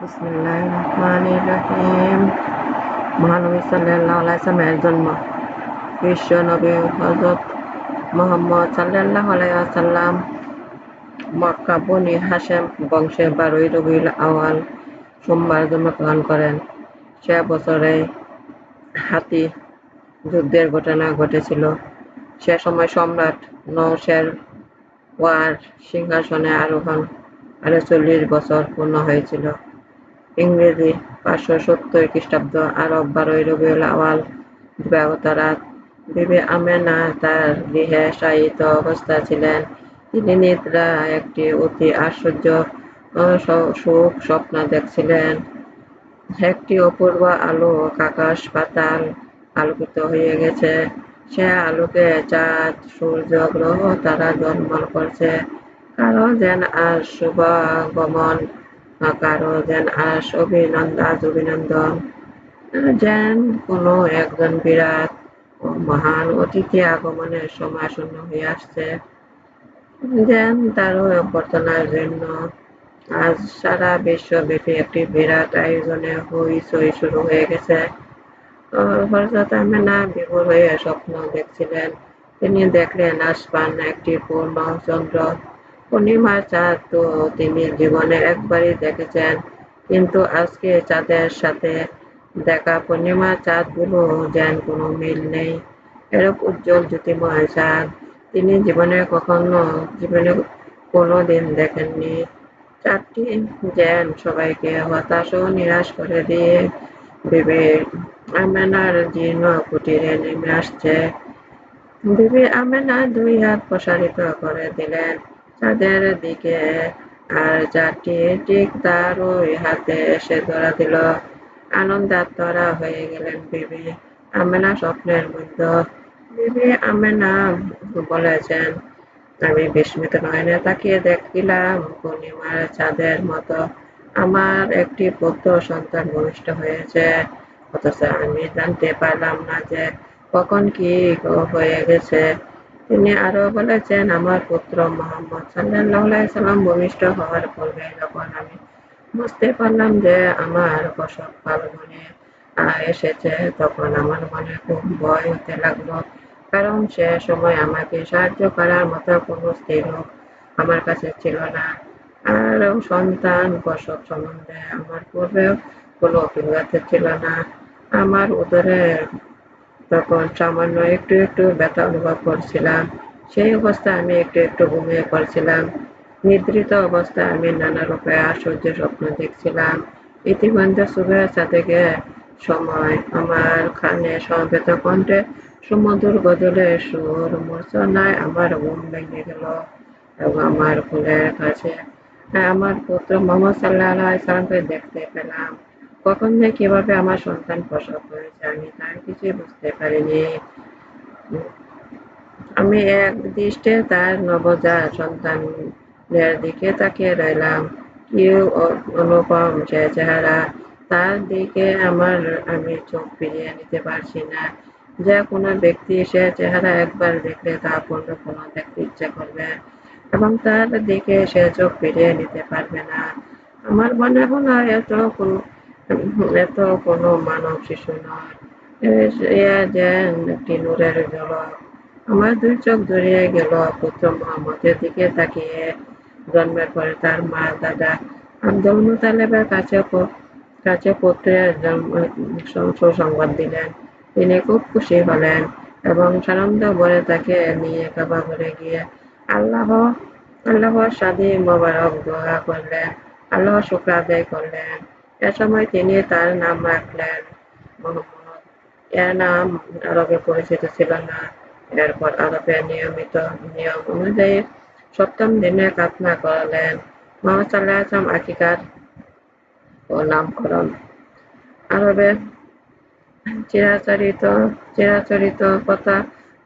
বিসমিল্লাহির মহানবী সাল্লাল্লাহু আলাইহি বিশ্ব নবী হযরত মুহাম্মদ সাল্লাল্লাহু আলাইহি মক্কা, বনি হাশেম বংশে বারোই আওয়াল সোমবার জন্মগ্রহণ করেন। সে বছরে হাতি যুদ্ধের ঘটনা ঘটেছিল। সে সময় সম্রাট নৌশের ওয়ার সিংহাসনে আরোহণ আরও চল্লিশ বছর পূর্ণ হয়েছিল। ইংরেজি পাঁচশো সত্তর খ্রিস্টাব্দ আরব বারোই রবিউল আওয়াল দিবাগত রাত। বিবি আমেনা তার গৃহে শায়িত অবস্থা ছিলেন। তিনি নিদ্রা একটি অতি আশ্চর্য সুখ স্বপ্ন দেখছিলেন। একটি অপূর্ব আলো আকাশ পাতাল আলোকিত হয়ে গেছে। সে আলোকে চাঁদ, সূর্য, গ্রহ তারা জন্মন করছে। কারও যেন আজ শুভাগমন কারও যেন আজ অভিনন্দন অভিনন্দন। যেন কোনো একজন বিরাট মহান অতিথি আগমনের সময় শূন্য হয়ে আসছে। যেন তারও অভ্যর্থনার জন্য আজ সারা বিশ্বব্যাপী একটি বিরাট আয়োজনে হইচই শুরু হয়ে গেছে। হরজত বিভোর হয়ে স্বপ্ন দেখছিলেন। তিনি দেখলেন আসমান একটি পূর্ণ চন্দ্র। পূর্ণিমার চাঁদ তো তিনি জীবনে একবারই দেখেছেন। কিন্তু আজকে চাঁদের সাথে দেখা পূর্ণিমার চাঁদগুলো যেন কোনো মিল নেই। এরূপ উজ্জ্বল জ্যোতিময় চাঁদ তিনি জীবনে কখনো, জীবনে কোনো দিন দেখেননি। চারটি যেন সবাইকে হতাশ ও নিরাশ করে দিয়ে বিবে আমেনার জীর্ণ কুটিরে নেমে আসছে। বিবি আমেনা দুই হাত প্রসারিত করে দিলেন। চাঁদের দিকে আর চারটি ঠিক তার ওই হাতে এসে ধরা দিল। আনন্দাত্মরা হয়ে গেলেন বিবি আমেনা স্বপ্নের মধ্যে। বিবি আমেনা বলেছেন, আমি বিস্মিত নয়নে তাকিয়ে দেখিলাম পূর্ণিমার চাঁদের মতো আমার একটি পুত্র সন্তান ভূমিষ্ঠ হয়েছে। অথচ আমি জানতে পারলাম না যে কখন কি হয়ে গেছে। তিনি আরও বলেছেন, আমার পুত্র মোহাম্মদ সাল্লাম ভূমিষ্ঠ হওয়ার পূর্বে যখন আমি বুঝতে পারলাম যে আমার প্রসব পালনে এসেছে, তখন আমার মনে খুব ভয় হতে লাগল। কারণ সে সময় আমাকে সাহায্য করার মতো কোনো স্ত্রী লোক আমার কাছে ছিল না। আর সন্তান প্রসব সম্বন্ধে আমার পূর্বেও কোনো অভিজ্ঞতা ছিল না। আমার উদরে তখন সামান্য একটু একটু ব্যথা অনুভব করছিলাম। সেই অবস্থায় আমি একটু একটু ঘুমিয়ে পড়ছিলাম। নিদ্রিত অবস্থায় আমি নানা রূপে আশ্চর্য স্বপ্ন দেখছিলাম। ইতিমধ্যে শুভেচ্ছা থেকে সময় আমার খানে সমবেত কণ্ঠে সুমধুর গজলের সুর মূর্ছনায় আমার ঘুম ভেঙে গেল এবং আমার ফুলের কাছে আমার পুত্র মোহাম্মদ সাল্লাহ সাল্লামকে দেখতে পেলাম। কখন যে কীভাবে আমার সন্তান প্রসব হয়েছে আমি তার কিছুই বুঝতে পারিনি। আমি এক দৃষ্টে তার নবজাত সন্তানের দিকে তাকিয়ে রইলাম। কি অনুপম সে চেহারা তার দিকে আমার, আমি চোখ ফিরিয়ে নিতে পারছি না। যে কোনো ব্যক্তি সে চেহারা একবার দেখলে তা পূর্ণ কোনো দেখতে ইচ্ছা করবে এবং তার দিকে সে চোখ ফিরিয়ে নিতে পারবে না। আমার মনে হলো এত এত কোনো মানব শিশু নয় যেন একটি আমার দুই চোখ জড়িয়ে গেল পুত্র মোহাম্মদের দিকে তাকিয়ে। জন্মের পরে তার মা, দাদা আব্দুল মুতালেবের কাছে কাছে পুত্রের সুসংবাদ দিলেন। তিনি খুব খুশি হলেন এবং সানন্দ বলে তাকে নিয়ে কাবা ঘরে গিয়ে আল্লাহ, আল্লাহর স্বাধী মোবারক দোয়া করলেন, আল্লাহ শুক্র করলেন। সময় তিনি তার নাম রাখলেন মোহাম্মদ এর নাম আরবে পরিচিত ছিল না। এরপর আরবের নিয়মিত নিয়ম অনুযায়ী সপ্তম দিনে কাতনা করালেন। মোহাম্মদ সাল্লাহ আসলাম আকিকার ও নামকরণ। আরবে চিরাচরিত চিরাচরিত কথা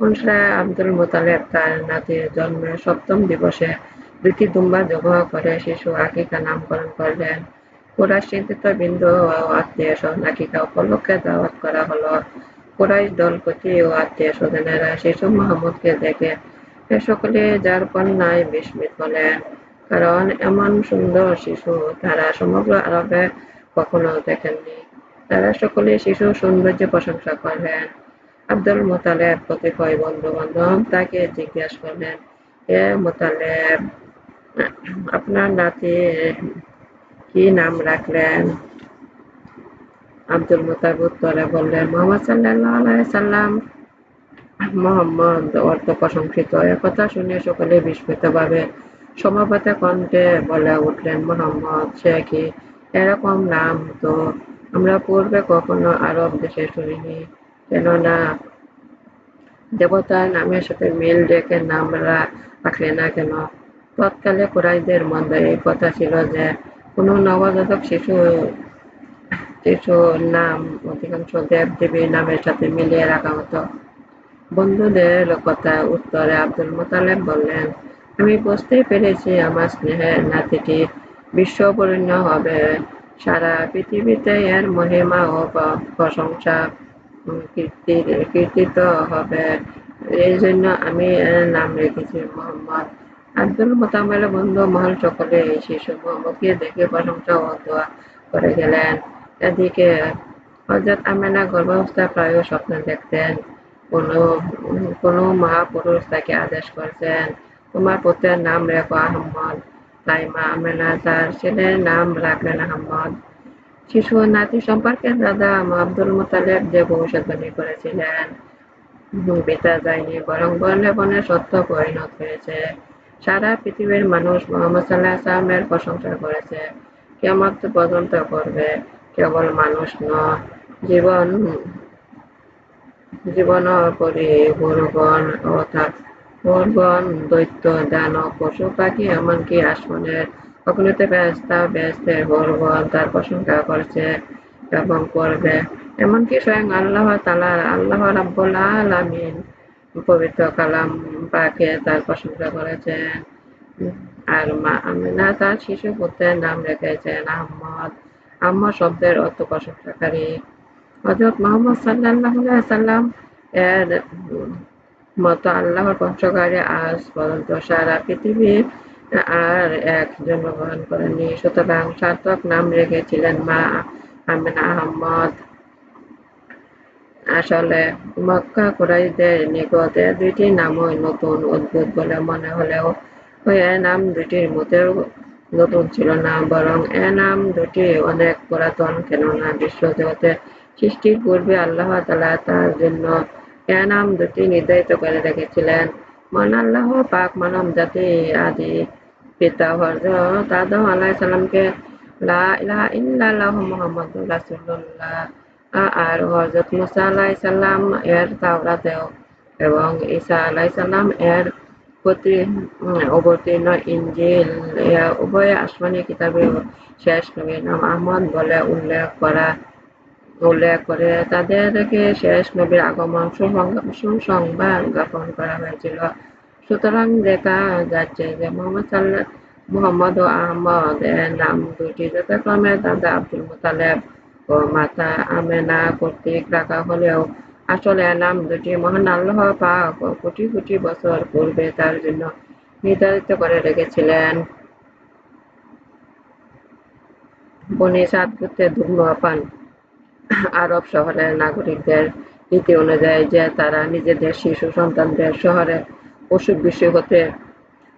অনুসারে আব্দুল মোতালেব তার নাতির জন্মের সপ্তম দিবসে দুটি দুম্বা জবাহ করে শিশু আকিকা নামকরণ করলেন। কুরাইশ চিন্তিত বিন্দু আত্মীয় স্বজন উপলক্ষে দাওয়াত করা হলো। কুরাইশ দলপতি ও আত্মীয় স্বজনেরা শিশু মাহমুদকে দেখে সকলে যার কন্যায় বিস্মিত হলেন কারণ এমন সুন্দর শিশু তারা সমগ্র আরবে কখনো দেখেননি। তারা সকলে শিশু সৌন্দর্য প্রশংসা করলেন আব্দুল মোতালেব কতিপয় বন্ধু বান্ধব তাকে জিজ্ঞেস করলেন, এ মোতালেব, আপনার নাতি কি নাম রাখলেন? আব্দুল মোতালেব উত্তরে বললেন, মোহাম্মদ সাল্লাহ সাল্লাম মোহাম্মদ অর্থ প্রশংসিত। একথা শুনে সকলে বিস্মিতভাবে সমবেত কণ্ঠে বলে উঠলেন, মোহাম্মদ, সে কি? এরকম নাম তো আমরা পূর্বে কখনো আরব দেশে শুনিনি। কেননা দেবতার নামের সাথে মিল রেখে নাম রাখলে না কেন? তৎকালে কুরাইদের মধ্যে এই কথা ছিল যে কোনো নবজাতক শিশু শিশুর নাম অধিকাংশ দেব দেবীর নামের সাথে মিলিয়ে রাখা হতো। বন্ধুদের কথা উত্তরে আব্দুল মোতালেব বললেন, আমি বুঝতেই পেরেছি আমার স্নেহের নাতিটি বিশ্ববরণ্য হবে। সারা পৃথিবীতে এর মহিমা ও প্রশংসা কীর্তিত হবে। এই জন্য আমি এর নাম রেখেছি মোহাম্মদ আব্দুল মোতামের বন্ধু, মহল সকলে এই শিশু মোহাম্মদকে দেখে প্রশংসা ও দোয়া করে গেলেন। এদিকে হজরত আমেনা গর্ভাবস্থায় প্রায় স্বপ্ন দেখতেন। কোনো কোনো মহাপুরুষ তাকে আদেশ করছেন, তোমার পুত্রের নাম রেখো আহম্মদ। তাই মা আমেনা তার ছেলের নাম রাখলেন আহম্মদ। শিশু নাতি সম্পর্কে দাদা আব্দুল মোতালেব যে ভবিষ্যৎবাণী করেছিলেন। বেতা যায়নি, বরং বনে বনে সত্য পরিণত হয়েছে। সারা পৃথিবীর মানুষ মোহাম্মদ সাল্লাহ আসলামের প্রশংসা করেছে। কেমন পর্যন্ত করবে, কেবল মানুষ ন জীবন জীবন পরি গুরুগণ অর্থাৎ ভোরগণ দৈত্য, দানব, পশু, পাখি, এমনকি আসমানের অগ্নিতে ব্যস্ত, ব্যস্তের ভোরগণ তার প্রশংসা করছে এবং করবে। এমনকি স্বয়ং আল্লাহ তালা আল্লাহ রাব্বুল আলামিন পবিত্র কালাম পাকে তার প্রশংসা করেছেন। আর মা তার শিশু পুত্রের নাম রেখেছেন আহমদ। আহমদ শব্দের অর্থ প্রশংসাকারী। হজরত মোহাম্মদ সাল্লাহ সাল্লাম এর মতো আল্লাহর প্রশংসাকারী আজ পর্যন্ত সারা পৃথিবীর আর এক জন্মগ্রহণ করেনি সুতরাং সার্থক নাম রেখেছিলেন মা আমিনা আহমদ। আসলে মক্কা কুরাইশদের নিকট দুইটি নামই নতুন অদ্ভুত বলে মনে হলেও এ নাম দুটির মোটেও নতুন ছিল না, বরং এ নাম দুটি অনেক পুরাতন, কেননা বিশ্বজগতে সৃষ্টির পূর্বে আল্লাহ তালা তার জন্য এ নাম দুটি নির্ধারিত করে রেখেছিলেন। মন আল্লাহ পাক মানব জাতি আদি পিতা হজরত আদম আলাহ সাল্লামকে লা ইলাহা ইল্লাল্লাহ মুহাম্মাদুর রাসূলুল্লাহ আর হজরত মুসা আলাহ সাল্লাম এর তাওরাতেও এবং ঈসা আলাহ সাল্লাম এর প্রতি অবতীর্ণ ইঞ্জিল উভয় আসমানি কিতাবে শেষ নবীর নাম আহমদ বলে উল্লেখ করা, উল্লেখ করে তাদেরকে শেষ নবীর আগমন সুসংবাদ জ্ঞাপন করা হয়েছিল। সুতরাং দেখা যাচ্ছে যে মোহাম্মদ সাল্লাহ মোহাম্মদ ও আহমদ এর নাম দুইটি, যথাক্রমে দাদা আব্দুল মোতালেব মাতা আমেনা কর্তৃক রাখা হলেও আসলে নাম দুটি মহান আল্লাহ পাক কোটি কোটি বছর পূর্বে তার জন্য নির্ধারিত করে রেখেছিলেন। বনি সাত গোত্রের ধূম্রপান আরব শহরের নাগরিকদের রীতি অনুযায়ী যে তারা নিজেদের শিশু সন্তানদের শহরে অসুখ বিসুখ হতে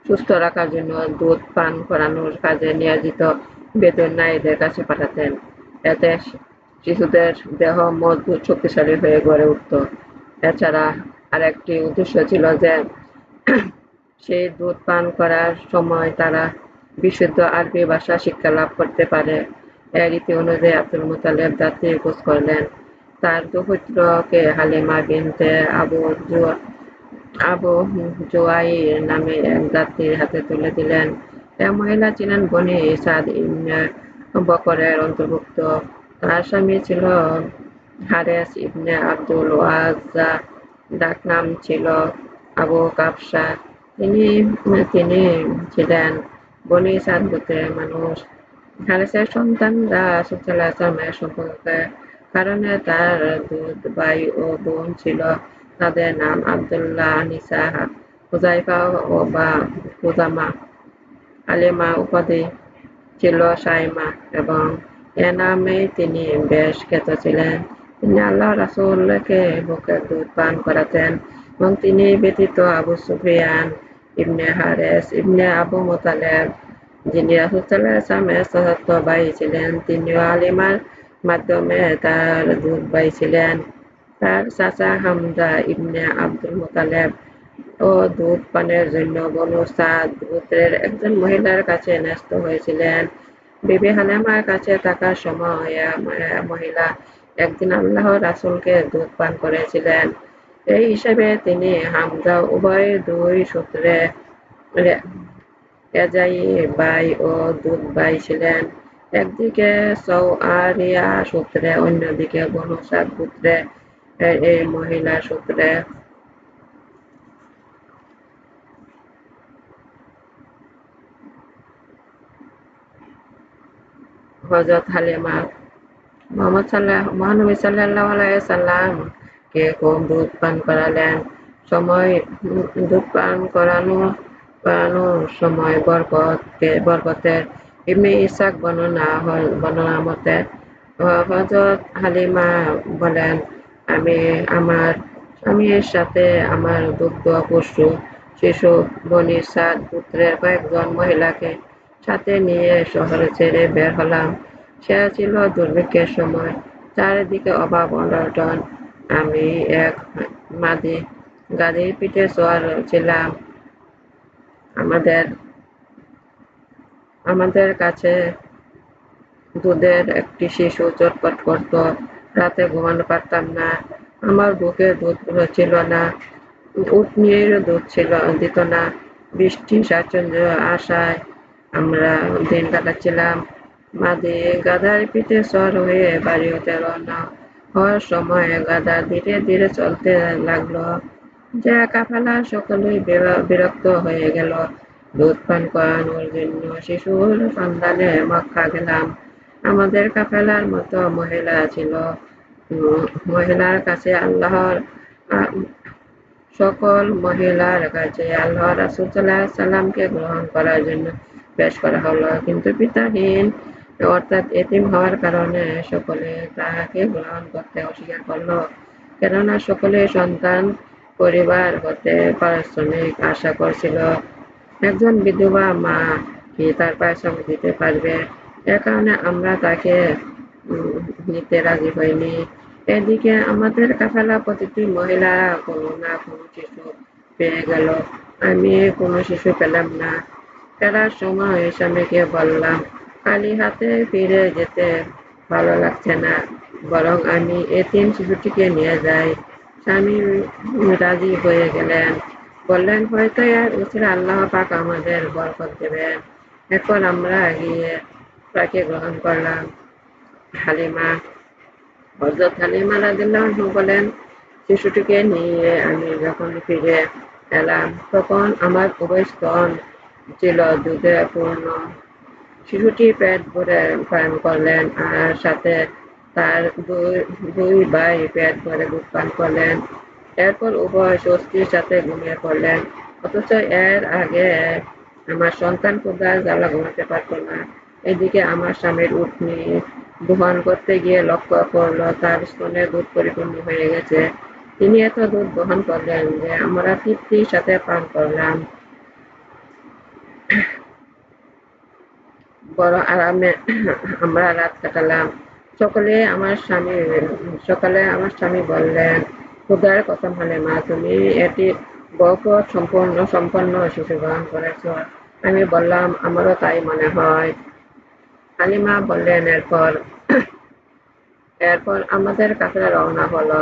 সুস্থ রাখার জন্য দুধ পান করানোর কাজে নিয়োজিত বেতন নারীদের কাছে পাঠাতেন। এতে শিশুদের দেহ মজবুত, শক্তিশালী হয়ে গড়ে উঠত। এছাড়া আরেকটি উদ্দেশ্য ছিল যে সেই দুধ পান করার সময় তারা বিশুদ্ধ আরবি ভাষা শিক্ষা লাভ করতে পারে। এ রীতি অনুযায়ী আব্দুল মুতালেব দাত্রী খোঁজ করলেন। তার দুপুত্রকে হালিমা বিনতে আবু আবু জোয়াই নামে এক দাত্রীর হাতে তুলে দিলেন। এ মহিলা ছিলেন বনি সাদ ইবনে বকরের অন্তর্ভুক্ত। তার স্বামী ছিল হারেস ইবনে আব্দুল ওয়াজা ডাকনাম ছিল আবু কাবসা তিনি তিনি ছিলেন বনি সাদ গোত্রের মানুষ। হারেসের সন্তানরা সুচাল্লাহ আসলামের সম্পর্কের কারণে তার দুধ ভাই ও বোন ছিল তাদের নাম আবদুল্লাহ নিসা হুজাইফা ও বা হুজামা হালিমা উপাধি ছিল সাইমা এবং এ নামেই তিনি বেশ খ্যাত ছিলেন। তিনি আল্লাহ রাসুলকে বুকের দুধ পান করাতেন এবং তিনি ব্যতীত আবু সুফিয়ান, ইবনে হারেস, ইবনে আবু মোতালেব যিনি রাসুলসাল্লাহ ইসলামের সশস্ত্র ভাই ছিলেন, তিনিও আলিমার মাধ্যমে তার দুধ ভাই ছিলেন। তার চাচা হামদা ইবনে আব্দুল মোতালেব ও দুধ পানের জন্য বনু সাদ গোত্রের একজন মহিলার কাছে ন্যস্ত হয়েছিলেন। বিবি হালেমার কাছে থাকার সময় মহিলা একদিন আল্লাহ রাসুলকে দুধ পান করেছিলেন। এই হিসেবে তিনি হামজা উভয় দুই সূত্রে এজাই বাই ও দুধ বাই ছিলেন একদিকে সৌআরিয়া সূত্রে, অন্যদিকে বনুসাদ সূত্রে এই মহিলা সূত্রে। হজরত হালিমা মোহাম্মদ সাল্লাহ মহানবী সাল্লাহ সাল্লাম কে খুব দুধ পান করালেন সময় দুধ পান করানো করানোর সময় বরকতকে বরকতের ইবনে ইসাক বর্ণনা বর্ণনা মতে হজরত হালিমা বলেন আমি আমার স্বামীর সাথে আমার দুগ্ধ পশু, শিশু, বনি সাদ পুত্রের কয়েকজন মহিলাকে সাথে নিয়ে শহরে ছেড়ে বের হলাম। সে ছিল দুর্ভিক্ষের সময়। চারিদিকে অভাব, অনটন। আমি এক মাদি গাড়ির পিঠে সোয়ার ছিলাম। আমাদের আমাদের কাছে দুধের একটি শিশু চটপট করত। রাতে ঘুমানো পারতাম না। আমার বুকে দুধ ছিল না। উটনির দুধ ছিল, দিত না। বৃষ্টি স্বাচ্ছন্দ্য আশায় আমরা দিন কাটাচ্ছিলাম। মাদি গাধার পিঠে সর হয়ে বাড়ি হতে রওনা হওয়ার সময় গাধা ধীরে ধীরে চলতে লাগল। যে কাফেলা সকলেই বিরক্ত হয়ে গেল। দুধ পান করানোর জন্য শিশুর সন্ধানে মক্কা গেলাম। আমাদের কাফেলার মতো মহিলা ছিল। মহিলার কাছে আল্লাহর সকল মহিলার কাছে আল্লাহ রাসুল সাল্লামকে গ্রহণ করার জন্য পেশ করা হলো। কিন্তু পিতাহীন অর্থাৎ এতিম হওয়ার কারণে সকলে তাহাকে গ্রহণ করতে অস্বীকার করল। কেননা সকলে সন্তান পরিবার হতে পারিশ্রমিক আশা করছিল। একজন বিধবা মা কি তার পারিশ্রমিক দিতে পারবে? এ কারণে আমরা তাকে নিতে রাজি হইনি। এদিকে আমাদের কাফেলা প্রতিটি মহিলা কোনো না কোনো শিশু পেয়ে গেল। আমি কোনো শিশু পেলাম না। ফেরার সময় স্বামীকে বললাম, খালি হাতে ফিরে যেতে ভালো লাগছে না। বরং আমি এ তিন শিশুটিকে নিয়ে যাই। স্বামী রাজি হয়ে গেলেন। বললেন, হয়তো এর উচিত আল্লাহ পাক আমাদের বরকত দেবেন। এখন আমরা গিয়ে তাকে গ্রহণ করলাম। হালিমা হজরত হালিমা রাদিল্লাহ বলেন, শিশুটিকে নিয়ে আমি যখন ফিরে এলাম, তখন আমার উভয় স্তন ছিল দুধে পূর্ণ। শিশুটি পেট ভরে পান করলেন আর সাথে তার দুই ভাই পেট ভরে দুধ পান করলেন। এরপর উভয় স্বস্তির সাথে ঘুমিয়ে পড়লেন। অথচ এর আগে আমার সন্তান ক্ষুদার জ্বালা ঘুমাতে পারতো না। এদিকে আমার স্বামীর উঠনি দোহন করতে গিয়ে লক্ষ্য করল তার স্তনের দুধ পরিপূর্ণ হয়ে গেছে। তিনি এত দুধ দহন করলেন যে আমরা তৃপ্তির সাথে পান করলাম। বড় আরামে আমরা রাত কাটালাম। সকলে আমার স্বামী, সকালে আমার স্বামী বললেন, খুদার কথা হলে মা, তুমি এটি বরকত সম্পূর্ণ, সম্পন্ন শিশু গ্রহণ করেছ। আমি বললাম, আমারও তাই মনে হয়। হালিমা বললেন, এরপর এরপর আমাদের কাছে রওনা হলো।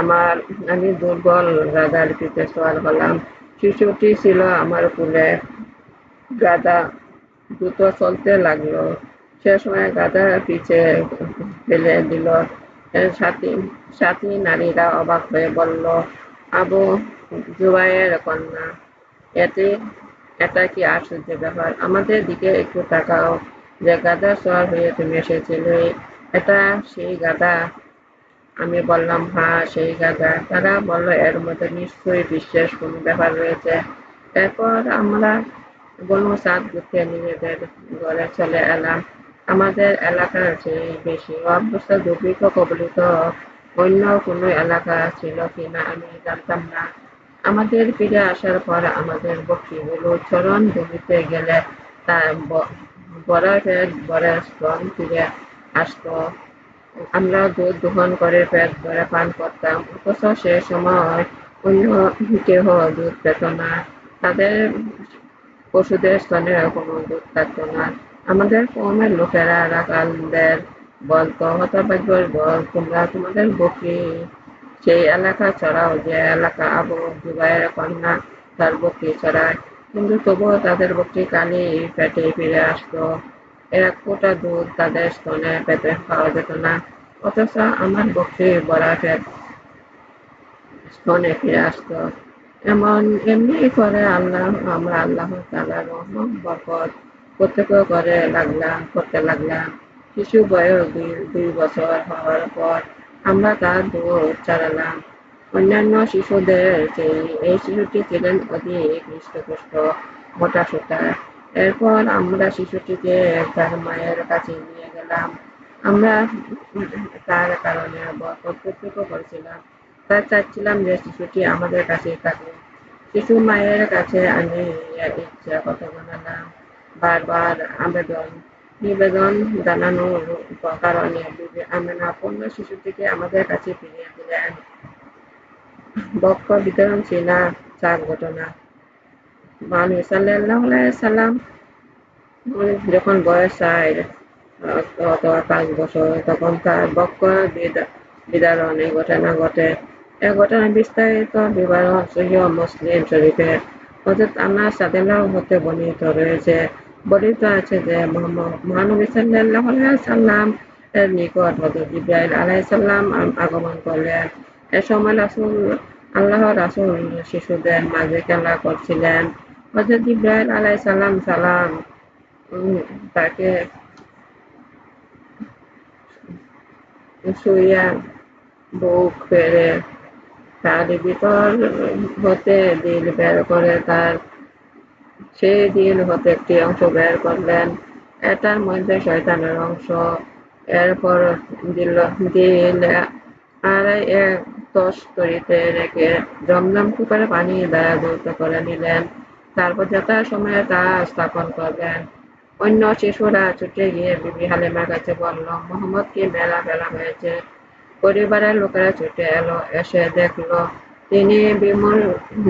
আমার, আমি দুর্বল গাদার পিঠে সোয়ার হলাম শিশুটি ছিল আমার কুলে। গাদা দ্রুত চলতে লাগল। সে সময় গাদা পিছে ফেলে দিল। সাথী সাথী নারীরা অবাক হয়ে বলল, আবু জুবাইয়ের কন্যা এতে এটা কি আশ্চর্য ব্যাপার? আমাদের দিকে একটু তাকাও। যে গাদা সোয়ার হয়ে তুমি এসেছিলে, এটা সেই গাদা আমি বললাম হ্যাঁ সেই গাদা তারা বলল, এর মধ্যে নিশ্চয়ই বিশেষ কোনো ব্যাপার রয়েছে। তারপর আমরা বনু সাদ গোত্রে নিজেদের ঘরে চলে এলাম আমাদের এলাকার চেয়ে বেশি অবস্থা দুর্ভিক্ষ কবলিত অন্য কোনো এলাকা ছিল কিনা আমি জানতাম না। আমাদের ফিরে আসার পর আমাদের বকরিগুলো চরণ ভূমিতে গেলে তার বড় পেট বড় স্তন ফিরে আসতো। আমরা দুধ দোহন করে পেট ভরে পান করতাম। অথচ সে সময় অন্য কেহ দুধ পেত না। তাদের পশুদের স্তনে কোনো দুধ থাকতো না। আমাদের কমের লোকেরা রাখালদের বলতো, হতভাগ্যের বল, তোমরা তোমাদের বকরি সেই এলাকা চড়াও যে এলাকা আবু জুবাইয়ের কন্যা তার বকরি চড়ায়। কিন্তু তবুও তাদের বকরি কালি পেটে ফিরে আসতো। এক ফোঁটা দুধ তাদের স্তনে পেতে পাওয়া যেত না। অথচ আমার বকরি বড়া পেট স্তনে ফিরে আসতো। এমন এমনি করে আল্লাহ, আমরা আল্লাহ তালার রহমত, বরকত প্রত্যেক করে লাগলাম, করতে লাগলাম। শিশু বয়স দুই দুই বছর হওয়ার পর আমরা তার দুধ চালালাম অন্যান্য শিশুদের চেয়ে এই শিশুটি ছিলেন অধিক হৃষ্টপুষ্ট, মোটা সুতা এরপর আমরা শিশুটিকে তার মায়ের কাছে নিয়ে গেলাম। আমরা তার কারণে কর্তৃত্ব করেছিলাম। তার চাচ্ছিলাম যে শিশুটি আমাদের কাছে থাকে শিশু মায়ের কাছে আমি ইচ্ছা কথা জানালাম বারবার আবেদন, নিবেদন জানানোর কারণে আমেনা পূর্ণ শিশুটিকে আমাদের কাছে ফিরিয়ে দিলেন। বক্ষ বিতরণ ছিল চার ঘটনা। মানুষ সাল্লাহ সাল্লাম যখন বয়স চায় অথবা পাঁচ বছর, তখন তার বক্ষ বিদারণ এই ঘটনা ঘটে। এ বিস্তারিত বিবরণ সহিহ মুসলিম শরীফে হজরত আনাস সাদিল্লাহ হতে বর্ণিত রয়েছে বর্ণিত আছে যে মহানবী সাল্লাহ সাল্লাম এর নিকট হজরত ইব্রাহিম আলাইসাল্লাম আগমন করলেন এ সময় রাসুল আল্লাহ রাসুল শিশুদের মাঝে খেলা করছিলেন হজরত ইব্রাহিম আলাইসাল্লাম সালাম তাকে শুইয়া বুক পেরে তার ভিতর হতে দিল বের করে তার সেই দিল হতে একটি অংশ বের করলেন। এটার মধ্যে শয়তানের অংশ। এরপর দিল দিল আর এক তস্তরিতে রেখে জমজম কুপারে পানি দ্বারা দ্রুত করে নিলেন। তারপর যথার সময়ে তা স্থাপন করলেন। অন্য শিশুরা ছুটে গিয়ে বিবি হালিমার কাছে বলল, মোহাম্মদকে মেলা ফেলা হয়েছে। পরিবারের লোকেরা ছুটে এলো, এসে দেখল তিনি বিমল,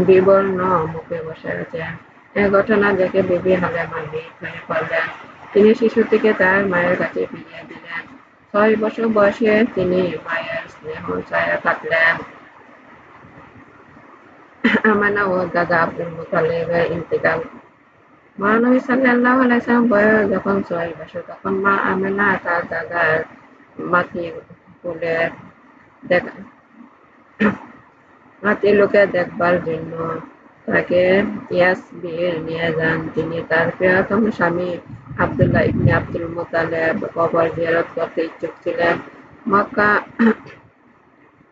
বিবর্ণ মুখে বসে আছেন। এ ঘটনা দেখে বিবি হালেমা ভিড় হয়ে পড়লেন। তিনি শিশুটিকে তার মায়ের কাছে ফিরিয়ে দিলেন। ছয় বছর বয়সে তিনি মায়ের স্নেহ ছায়া থাকলেন আমানা ও দাদা আব্দুল মুতালিবের ইন্তেকাল। মহানবী সাল্লাহ আলাইসালাম বয়স যখন ছয় বছর, তখন মা আমেনা তার দাদার মাতি কুলে দেখা মাতি লোকে দেখবার জন্য তাকে ইয়াসবির নিয়ে যান। তিনি তার প্রিয়তম স্বামী আবদুল্লাহ ইবনে আব্দুল মোতালেব কবর জিয়ারত করতে ইচ্ছুক ছিলেন। মক্কা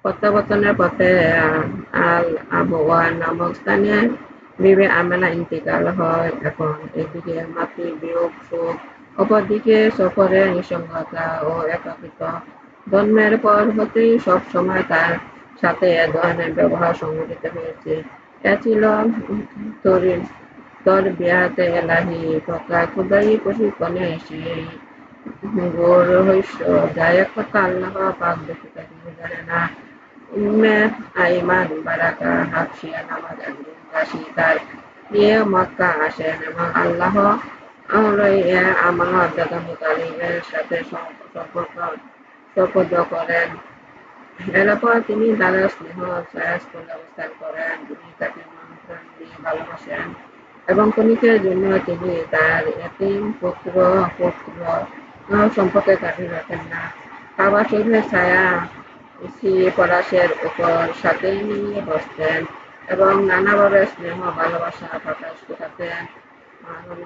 প্রত্যাবর্তনের পথে আল আবওয়ার নামক স্থানে বিবে আমেনা ইন্তিকাল হয়। এখন এদিকে মাতৃ বিয়োগ সুখ, অপরদিকে সফরে নিঃসঙ্গতা ও একাকিত জন্মের পর হতেই সব সময় তার সাথে এ ধরনের ব্যবহার সংঘটিত হয়েছে। এ ছিল তর বিয়াতে এলাহি তথা খুদাই প্রশিক্ষণে সেই গোর কথা আল্লাহ পাক দেখে তাকে না। উম্মে আইমান বারাকা হাফসিয়া নামাজ একদিন দাসী তার নিয়ে মক্কা আসেন এবং আল্লাহ আমার দাদা মুতালিমের সাথে সম্পর্ক সম্পর্ক করেন। এরপর তিনি দ্বারা স্নেহ ছায়াস্থলে অবস্থান করেন। তিনি তাকে মন্ত্রণ দিয়ে ভালোবাসেন এবং কণিকের জন্য তিনি তার এতিম পুত্র পুত্র সম্পর্কে কাটি রাখেন না। কাবা শরীরের ছায়া পলাশের উপর সাথে নিয়ে বসতেন এবং নানাভাবে স্নেহ, ভালোবাসা প্রকাশ করতেন।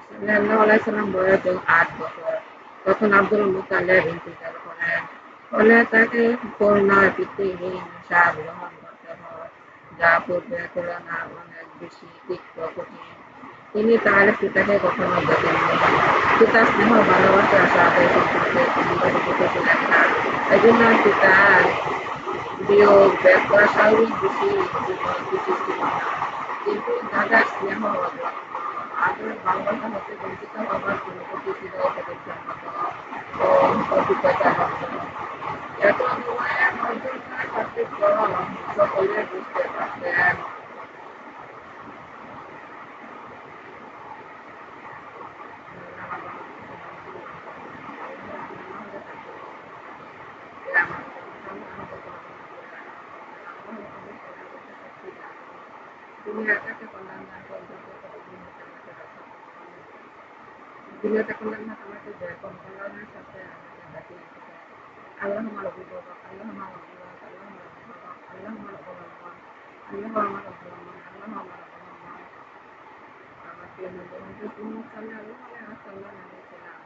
সাল্লাম বয়স আট বছর। তখন আব্দুল মুতালেব ইন্তিকাল করেন। ফলে তাকে করোনা পিতৃহীন সাপ গ্রহণ করতে হয় যা পূর্বের তুলনায় অনেক বেশি তিক্ত কঠিন তিনি তার পিতাকে কখনো দেখেননি পিতার স্নেহ ভালোবাসা আশা আদায় সম্পর্কে অনুভূত ছিলেন না এজন্য পিতার বিয়োগ স্বাভাবিক বেশি না কিন্তু দাদার স্নেহ আদর ভালোবাসা হতে বঞ্চিত অনুভূতি ছিল ও অভিজ্ঞতা এত সময়ে মধ্যকার পার্থক্য সকলে বুঝতে পারতেন দুনিয়াটাকে কল্যাণ দান করবে দুনিয়াটা কল্যাণ না তোমাকে দেখুন কল্যাণের সাথে আমাকে ডাকি আল্লাহ আমার অভিভাবক আল্লাহ আমার অভিভাবক আল্লাহ আমার অভিভাবক আল্লাহ আমার অবলম্বন আল্লাহ আমার অবলম্বন আল্লাহ আমার অবলম্বন আমাকে নবী তুমি সাল্লাহ আল্লাহ সাল্লাহ আলাইসাল্লাম